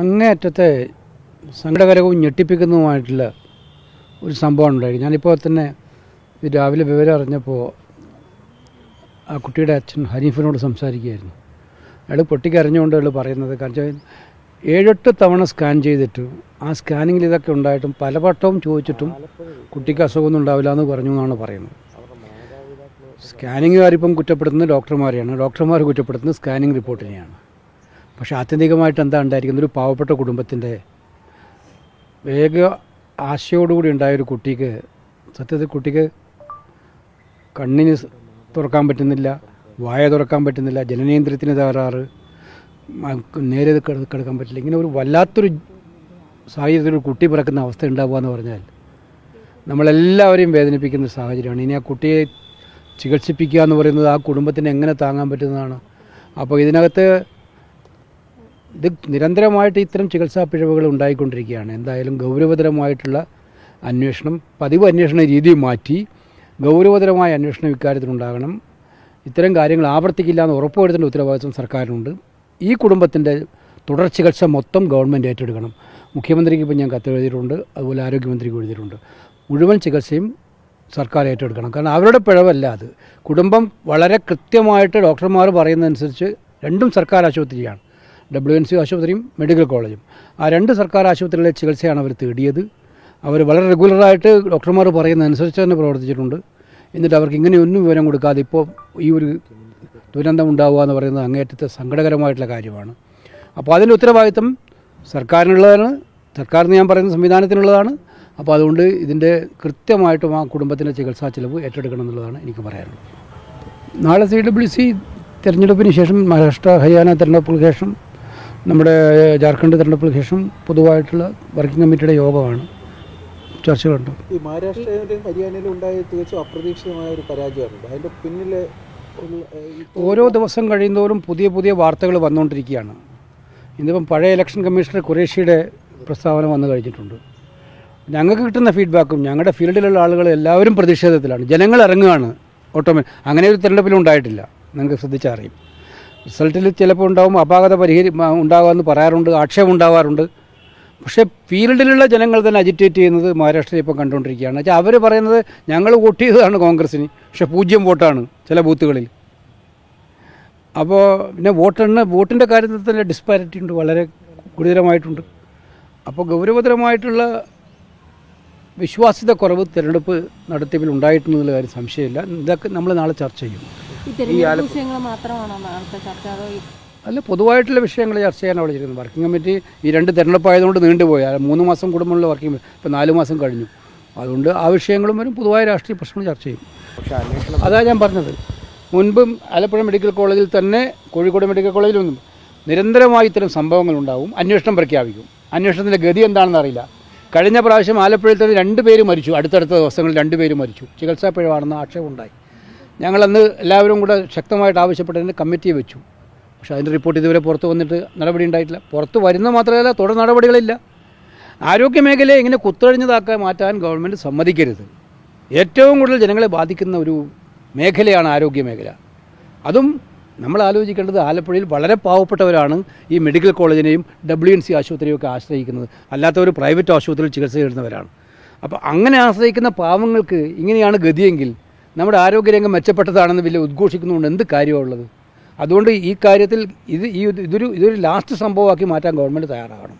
അങ്ങേയറ്റത്തെ സങ്കടകരവും ഞെട്ടിപ്പിക്കുന്നതുമായിട്ടുള്ള ഒരു സംഭവം ഉണ്ടായി. ഞാനിപ്പോൾ തന്നെ രാവിലെ വിവരം അറിഞ്ഞപ്പോൾ ആ കുട്ടിയുടെ അച്ഛൻ ഹനീഫിനോട് സംസാരിക്കുകയായിരുന്നു. അയാൾ പൊട്ടിക്കരഞ്ഞുകൊണ്ട് അയാൾ പറയുന്നത് കാരണം ഏഴെട്ട് തവണ സ്കാൻ ചെയ്തിട്ട്. ആ സ്കാനിങ്ങിൽ ഇതൊക്കെ ഉണ്ടായിട്ടും പല പലവട്ടവും ചോദിച്ചിട്ടും കുട്ടിക്ക് അസുഖമൊന്നും ഉണ്ടാവില്ല എന്ന് പറഞ്ഞു എന്നാണ് പറയുന്നത്. സ്കാനിങ്ങുകാരിപ്പം കുറ്റപ്പെടുത്തുന്നത് ഡോക്ടർമാരെയാണ്. ഡോക്ടർമാർ കുറ്റപ്പെടുത്തുന്നത് സ്കാനിങ് റിപ്പോർട്ടിനെയാണ്. പക്ഷേ ആത്യന്തികമായിട്ട് എന്താ ഉണ്ടായിരിക്കുന്ന ഒരു പാവപ്പെട്ട കുടുംബത്തിന്റെ വേഗ ആശയോടുകൂടി ഉണ്ടായ ഒരു കുട്ടിക്ക് സത്യത്തിൽ കുട്ടിക്ക് കണ്ണിന് തുറക്കാൻ പറ്റുന്നില്ല വായ തുറക്കാൻ പറ്റുന്നില്ല ജനനേന്ദ്രിയത്തിന് തകരാറ് നേരെ കിട- കിടക്കാൻ പറ്റില്ല. ഇങ്ങനെ ഒരു വല്ലാത്തൊരു സാഹചര്യത്തിൽ ഒരു കുട്ടി പിറക്കുന്ന അവസ്ഥ ഉണ്ടാവുക എന്ന് പറഞ്ഞാൽ നമ്മളെല്ലാവരെയും വേദനിപ്പിക്കുന്ന സാഹചര്യമാണ്. ഇനി ആ കുട്ടിയെ ചികിത്സിപ്പിക്കുക എന്ന് പറയുന്നത് ആ കുടുംബത്തിന് എങ്ങനെ താങ്ങാൻ പറ്റുന്നതാണ്? അപ്പോൾ ഇതിനകത്ത് ഇത് നിരന്തരമായിട്ട് ഇത്തരം ചികിത്സാ പിഴവുകൾ ഉണ്ടായിക്കൊണ്ടിരിക്കുകയാണ്. എന്തായാലും ഗൗരവതരമായിട്ടുള്ള അന്വേഷണം പതിവ് അന്വേഷണ രീതി മാറ്റി ഗൗരവതരമായ അന്വേഷണം ഇക്കാര്യത്തിലുണ്ടാകണം. ഇത്തരം കാര്യങ്ങൾ ആവർത്തിക്കില്ല എന്ന് ഉറപ്പുവരുത്തേണ്ട ഉത്തരവാദിത്വം സർക്കാരിനുണ്ട്. ഈ കുടുംബത്തിന്റെ തുടർ ചികിത്സ മൊത്തം ഗവൺമെന്റ് ഏറ്റെടുക്കണം. മുഖ്യമന്ത്രിക്ക് ഇപ്പം ഞാൻ കത്ത് എഴുതിയിട്ടുണ്ട് അതുപോലെ ആരോഗ്യമന്ത്രിക്ക് എഴുതിയിട്ടുണ്ട്. മുഴുവൻ ചികിത്സയും സർക്കാർ ഏറ്റെടുക്കണം. കാരണം അവരുടെ പിഴവല്ല അത്. കുടുംബം വളരെ കൃത്യമായിട്ട് ഡോക്ടർമാർ പറയുന്നതനുസരിച്ച് രണ്ടും സർക്കാർ ആശുപത്രിയാണ്. ഡബ്ല്യു എൻ സി ആശുപത്രിയും മെഡിക്കൽ കോളേജും. ആ രണ്ട് സർക്കാർ ആശുപത്രികളിലെ ചികിത്സയാണ് അവർ തേടിയത്. അവർ വളരെ റെഗുലറായിട്ട് ഡോക്ടർമാർ പറയുന്നതനുസരിച്ച് തന്നെ പ്രവർത്തിച്ചിട്ടുണ്ട്. എന്നിട്ട് അവർക്ക് ഇങ്ങനെയൊന്നും വിവരം കൊടുക്കാതെ ഇപ്പോൾ ഈ ഒരു ദുരന്തം ഉണ്ടാവുക എന്ന് പറയുന്നത് അങ്ങേറ്റത്തെ സങ്കടകരമായിട്ടുള്ള കാര്യമാണ്. അപ്പോൾ അതിന്റെ ഉത്തരവാദിത്തം സർക്കാരിനുള്ളതാണ്. സർക്കാർ എന്ന് ഞാൻ പറയുന്ന സംവിധാനത്തിനുള്ളതാണ്. അപ്പോൾ അതുകൊണ്ട് ഇതിന്റെ കൃത്യമായിട്ടും ആ കുടുംബത്തിന്റെ ചികിത്സാ ചിലവ് ഏറ്റെടുക്കണം എന്നുള്ളതാണ് എനിക്ക് പറയാനുള്ളത്. നാളെ സി ഡബ്ല്യു സി തിരഞ്ഞെടുപ്പിന് ശേഷം മഹാരാഷ്ട്ര ഹരിയാന തിരഞ്ഞെടുപ്പിന് ശേഷം നമ്മുടെ ജാർഖണ്ഡ് തിരഞ്ഞെടുപ്പിന് ശേഷം പൊതുവായിട്ടുള്ള വർക്കിംഗ് കമ്മിറ്റിയുടെ യോഗമാണ്. ചർച്ചകളുണ്ട്. ഈ മഹാരാഷ്ട്രയിലും ഹരിയാനയിലും ഉണ്ടായ തികച്ചും അപ്രതീക്ഷിതമായ ഒരു പരാജയമാണ്. അതിന്റെ പിന്നിലെ ഓരോ ദിവസം കഴിയുന്തോറും പുതിയ പുതിയ വാർത്തകൾ വന്നുകൊണ്ടിരിക്കുകയാണ്. ഇന്നിപ്പം പഴയ ഇലക്ഷൻ കമ്മീഷണർ ഖുറേഷിയുടെ പ്രസ്താവന വന്നു കഴിഞ്ഞിട്ടുണ്ട്. ഞങ്ങൾക്ക് കിട്ടുന്ന ഫീഡ്ബാക്കും ഞങ്ങളുടെ ഫീൽഡിലുള്ള ആളുകൾ എല്ലാവരും പ്രതിഷേധത്തിലാണ്. ജനങ്ങൾ ഇറങ്ങുകയാണ്. ഓട്ടോമേ അങ്ങനെ ഒരു തിരഞ്ഞെടുപ്പിലും ഉണ്ടായിട്ടില്ല. നിങ്ങൾക്ക് ശ്രദ്ധിച്ചാൽ അറിയും റിസൾട്ടിൽ ചിലപ്പോൾ ഉണ്ടാവും അപാകത പരിഹരി ഉണ്ടാകാമെന്ന് പറയാറുണ്ട് ആക്ഷേപം ഉണ്ടാവാറുണ്ട്. പക്ഷേ ഫീൽഡിലുള്ള ജനങ്ങൾ തന്നെ അജിറ്റേറ്റ് ചെയ്യുന്നത് മഹാരാഷ്ട്രയിൽ ഇപ്പം കണ്ടുകൊണ്ടിരിക്കുകയാണ്. വെച്ചാൽ അവർ പറയുന്നത് ഞങ്ങൾ വോട്ട് ചെയ്തതാണ് കോൺഗ്രസ്സിന് പക്ഷേ പൂജ്യം വോട്ടാണ് ചില ബൂത്തുകളിൽ. അപ്പോൾ പിന്നെ വോട്ടെണ്ണ വോട്ടിന്റെ കാര്യത്തിൽ തന്നെ ഡിസ്പാരിറ്റി ഉണ്ട് വളരെ ഗുരുതരമായിട്ടുണ്ട്. അപ്പോൾ ഗൗരവതരമായിട്ടുള്ള വിശ്വാസ്യത കുറവ് തിരഞ്ഞെടുപ്പ് നടത്തിപ്പിൽ ഉണ്ടായിട്ടുണ്ടെന്നുള്ള കാര്യം സംശയമില്ല. ഇതൊക്കെ നമ്മൾ നാളെ ചർച്ച ചെയ്യും. ഈ തെരഞ്ഞെടുപ്പ് വിഷയങ്ങൾ മാത്രമാണോ നാളത്തെ ചർച്ച അതോ അല്ല പൊതുവായിട്ടുള്ള വിഷയങ്ങൾ ചർച്ച ചെയ്യാനാണ് വിളിച്ചിരുന്നത് വർക്കിംഗ് കമ്മിറ്റി ഈ രണ്ട് തിരഞ്ഞെടുപ്പായതുകൊണ്ട് നീണ്ടുപോയി. മൂന്ന് മാസം കൂടുമ്പോഴുള്ള വർക്കിംഗ് ഇപ്പോൾ നാല് മാസം കഴിഞ്ഞു. അതുകൊണ്ട് ആ വിഷയങ്ങളും വരും. പൊതുവായ രാഷ്ട്രീയ പ്രശ്നങ്ങൾ ചർച്ച ചെയ്യും. അതാണ് ഞാൻ പറഞ്ഞത്. മുൻപും ആലപ്പുഴ മെഡിക്കൽ കോളേജിൽ തന്നെ കോഴിക്കോട് മെഡിക്കൽ കോളേജിൽ ഒന്നും നിരന്തരമായി ഇത്തരം സംഭവങ്ങൾ ഉണ്ടാവും. അന്വേഷണം പ്രഖ്യാപിക്കും. അന്വേഷണത്തിന്റെ ഗതി എന്താണെന്ന് അറിയില്ല. കഴിഞ്ഞ പ്രാവശ്യം ആലപ്പുഴയിൽ തന്നെ രണ്ട് പേര് മരിച്ചു. അടുത്തടുത്ത ദിവസങ്ങളിൽ രണ്ട് പേര് മരിച്ചു. ചികിത്സാ പിഴവാണെന്ന് ആക്ഷേപം ഉണ്ടായി. ഞങ്ങളന്ന് എല്ലാവരും കൂടെ ശക്തമായിട്ട് ആവശ്യപ്പെട്ടതിന് കമ്മിറ്റിയെ വെച്ചു. പക്ഷേ അതിന്റെ റിപ്പോർട്ട് ഇതുവരെ പുറത്ത് വന്നിട്ട് നടപടി ഉണ്ടായിട്ടില്ല. പുറത്ത് വരുന്ന മാത്രമല്ല തുടർ നടപടികളില്ല. ആരോഗ്യ മേഖലയെ ഇങ്ങനെ കുത്തഴിഞ്ഞതാക്കാൻ മാറ്റാൻ ഗവൺമെന്റ് സമ്മതിക്കരുത്. ഏറ്റവും കൂടുതൽ ജനങ്ങളെ ബാധിക്കുന്ന ഒരു മേഖലയാണ് ആരോഗ്യ മേഖല. അതും നമ്മൾ ആലോചിക്കേണ്ടത് ആലപ്പുഴയിൽ വളരെ പാവപ്പെട്ടവരാണ് ഈ മെഡിക്കൽ കോളേജിനെയും ഡബ്ല്യു എൻ സി ആശുപത്രിയും ഒക്കെ ആശ്രയിക്കുന്നത്. അല്ലാത്തവർ പ്രൈവറ്റ് ആശുപത്രിയിൽ ചികിത്സ ചെയ്യുന്നവരാണ് അപ്പോൾ അങ്ങനെ ആശ്രയിക്കുന്ന പാവങ്ങൾക്ക് ഇങ്ങനെയാണ് ഗതിയെങ്കിൽ നമ്മുടെ ആരോഗ്യരംഗം മെച്ചപ്പെട്ടതാണെന്ന് വലിയ ഉദ്ഘോഷിക്കുന്നതുകൊണ്ട് എന്ത് കാര്യമാണുള്ളത്? അതുകൊണ്ട് ഈ കാര്യത്തിൽ ഇത് ഈ ഇതൊരു ഇതൊരു ലാസ്റ്റ് സംഭവമാക്കി മാറ്റാൻ ഗവൺമെന്റ് തയ്യാറാകണം.